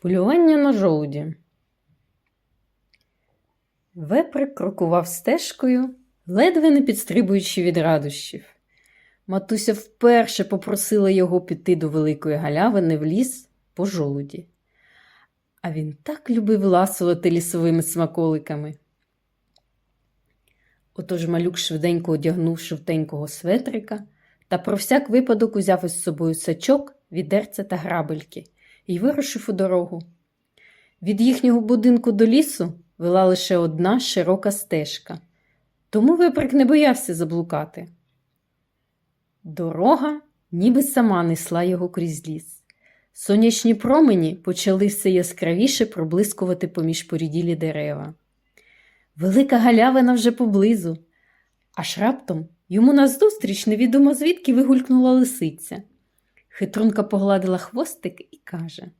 Полювання на жолуді. Веприк крокував стежкою, ледве не підстрибуючи від радощів. Матуся вперше попросила його піти до великої галявини в ліс по жолуді. А він так любив ласувати лісовими смаколиками. Отож малюк швиденько одягнув шовтенького светрика та про всяк випадок узяв із собою сачок, відерце та грабельки і вирушив у дорогу. Від їхнього будинку до лісу вела лише одна широка стежка, тому виприк не боявся заблукати. Дорога ніби сама несла його крізь ліс. Сонячні промені почали все яскравіше проблискувати поміж поріділі дерева. Велика галявина вже поблизу, аж раптом йому назустріч невідомо звідки вигулькнула лисиця. Хитрунка погладила хвостик і каже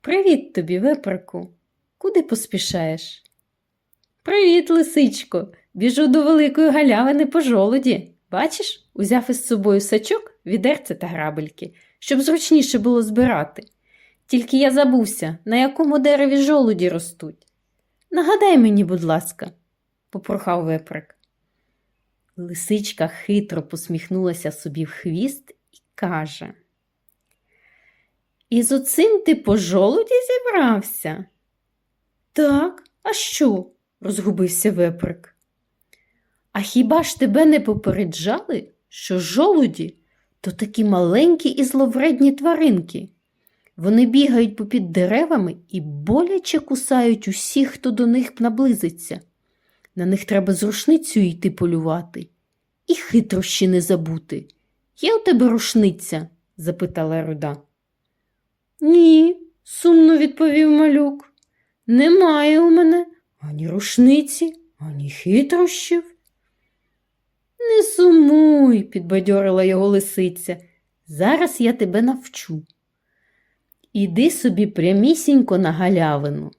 Привіт тобі, веприку. Куди поспішаєш? Привіт, лисичко. Біжу до великої галявини по жолуді. Бачиш, узяв із собою сачок, відерце та грабельки, щоб зручніше було збирати. Тільки я забувся, на якому дереві жолуді ростуть. Нагадай мені, будь ласка, попрохав веприк. Лисичка хитро посміхнулася собі в хвіст і каже. І з оцим ти по жолуді зібрався? Так, а що? розгубився веприк. А хіба ж тебе не попереджали, що жолуді то такі маленькі і зловредні тваринки? Вони бігають попід деревами і боляче кусають усіх, хто до них наблизиться. На них треба з рушницею йти полювати. І хитрощі не забути. Є у тебе рушниця? запитала руда. Ні, сумно відповів малюк. Немає у мене ані рушниці, ані хитрощів. Не сумуй, підбадьорила його лисиця. Зараз я тебе навчу. Іди собі прямісінько на галявину.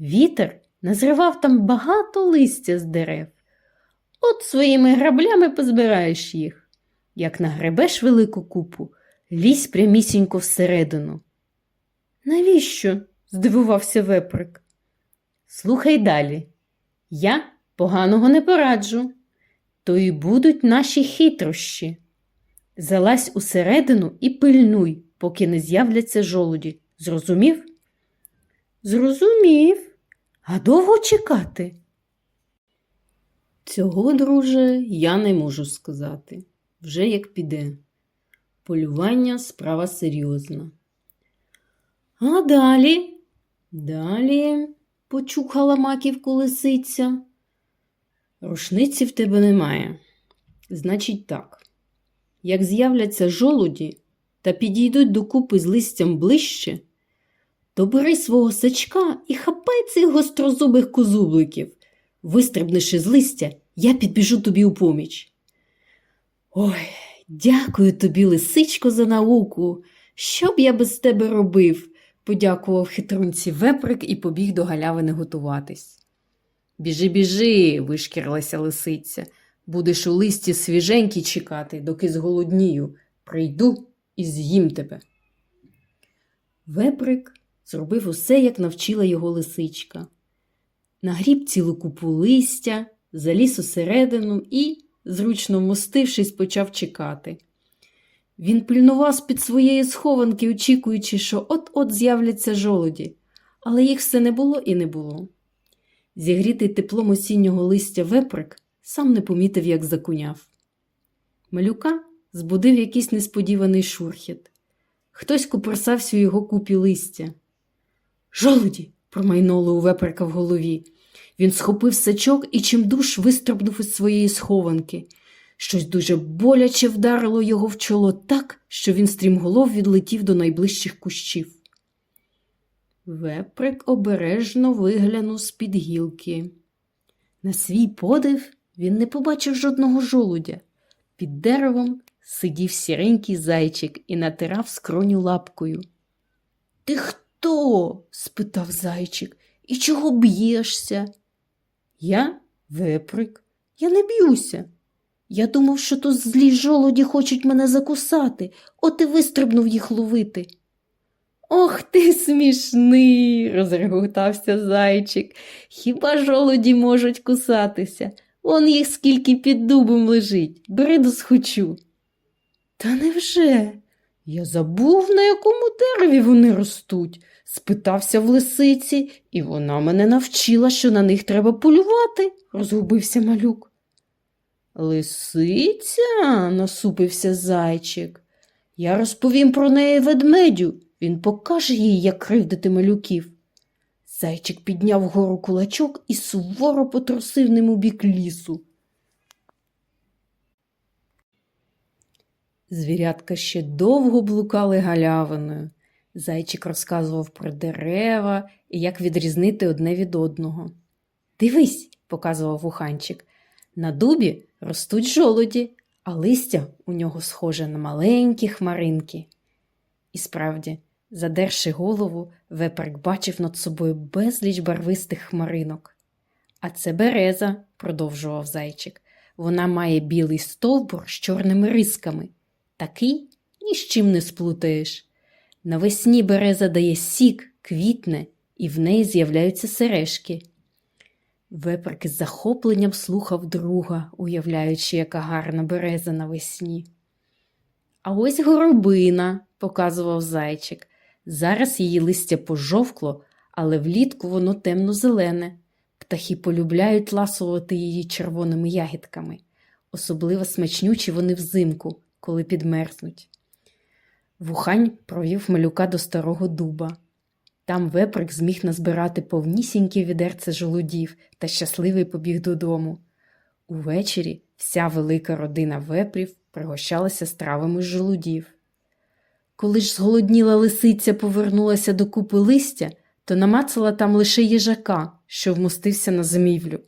Вітер назривав там багато листя з дерев. От своїми граблями позбираєш їх. Як нагребеш велику купу, лізь прямісінько всередину. Навіщо? здивувався веприк. Слухай далі. Я поганого не пораджу, то й будуть наші хитрощі. Залазь усередину і пильнуй, поки не з'являться жолуді. Зрозумів? Зрозумів. А довго чекати? Цього, друже, я не можу сказати. Вже як піде. Полювання справа серйозна. А далі? Далі, почухала маківку лисиця. Рушниці в тебе немає. Значить так. Як з'являться жолуді та підійдуть до купи з листям ближче, то бери свого сачка і хапай цих гострозубих козубликів. Вистрибнеш із листя, я підбіжу тобі у поміч. Ой, дякую тобі, лисичко, за науку. Що б я без тебе робив? Подякував хитрунці веприк і побіг до галявини готуватись. Біжи, біжи, вишкірилася лисиця. Будеш у листі свіженький чекати, доки зголоднію. Прийду і з'їм тебе. Веприк зробив усе, як навчила його лисичка. Нагріб цілу купу листя, заліз усередину і, зручно вмостившись, почав чекати. Він плюнував з-під своєї схованки, очікуючи, що от-от з'являться жолоді, але їх все не було і не було. Зігрітий теплом осіннього листя веприк сам не помітив, як закуняв. Малюка збудив якийсь несподіваний шурхіт. Хтось куперсався у його купі листя. Жолуді! промайнуло у веприка в голові. Він схопив сачок і чимдуж вистрибнув із своєї схованки. Щось дуже боляче вдарило його в чоло так, що він стрімголов відлетів до найближчих кущів. Веприк обережно виглянув з-під гілки. На свій подив він не побачив жодного жолудя. Під деревом сидів сіренький зайчик і натирав скроню лапкою. Ти хто? спитав зайчик. І чого б'єшся? Я веприк. Я не б'юся. Я думав, що то злі жолуді хочуть мене закусати, от і вистрибнув їх ловити. Ох ти смішний, розреготався зайчик. Хіба жолуді можуть кусатися? Он їх скільки під дубом лежить, бери досхочу. Та невже? Я забув, на якому дереві вони ростуть. Спитався в лисиці, і вона мене навчила, що на них треба полювати, розгубився малюк. Лисиця, насупився зайчик. Я розповім про неї ведмедю. Він покаже їй, як кривдити малюків. Зайчик підняв вгору кулачок і суворо потрусив ним у бік лісу. Звірятка ще довго блукали галявиною. Зайчик розказував про дерева і як відрізнити одне від одного. Дивись, показував вуханчик, на дубі ростуть жолуді, а листя у нього схоже на маленькі хмаринки. І справді, задерши голову, веприк бачив над собою безліч барвистих хмаринок. А це береза, продовжував зайчик. Вона має білий стовбур з чорними рисками. Такий ні з чим не сплутаєш. Навесні береза дає сік, квітне, і в неї з'являються сережки. Веприк із захопленням слухав друга, уявляючи, яка гарна береза навесні. А ось горобина, показував зайчик. Зараз її листя пожовкло, але влітку воно темно-зелене. Птахи полюбляють ласувати її червоними ягідками. Особливо смачнючі вони взимку, коли підмерзнуть. Вухань провів малюка до старого дуба. Там веприк зміг назбирати повнісінькі відерце жолудів та щасливий побіг додому. Увечері вся велика родина вепрів пригощалася стравами з жолудів. Коли ж зголодніла лисиця повернулася до купи листя, то намацала там лише їжака, що вмостився на зимівлю.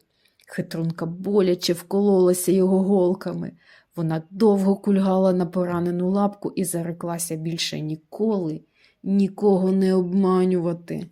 Хитрунка боляче вкололася його голками. Вона довго кульгала на поранену лапку і зареклася більше ніколи нікого не обманювати.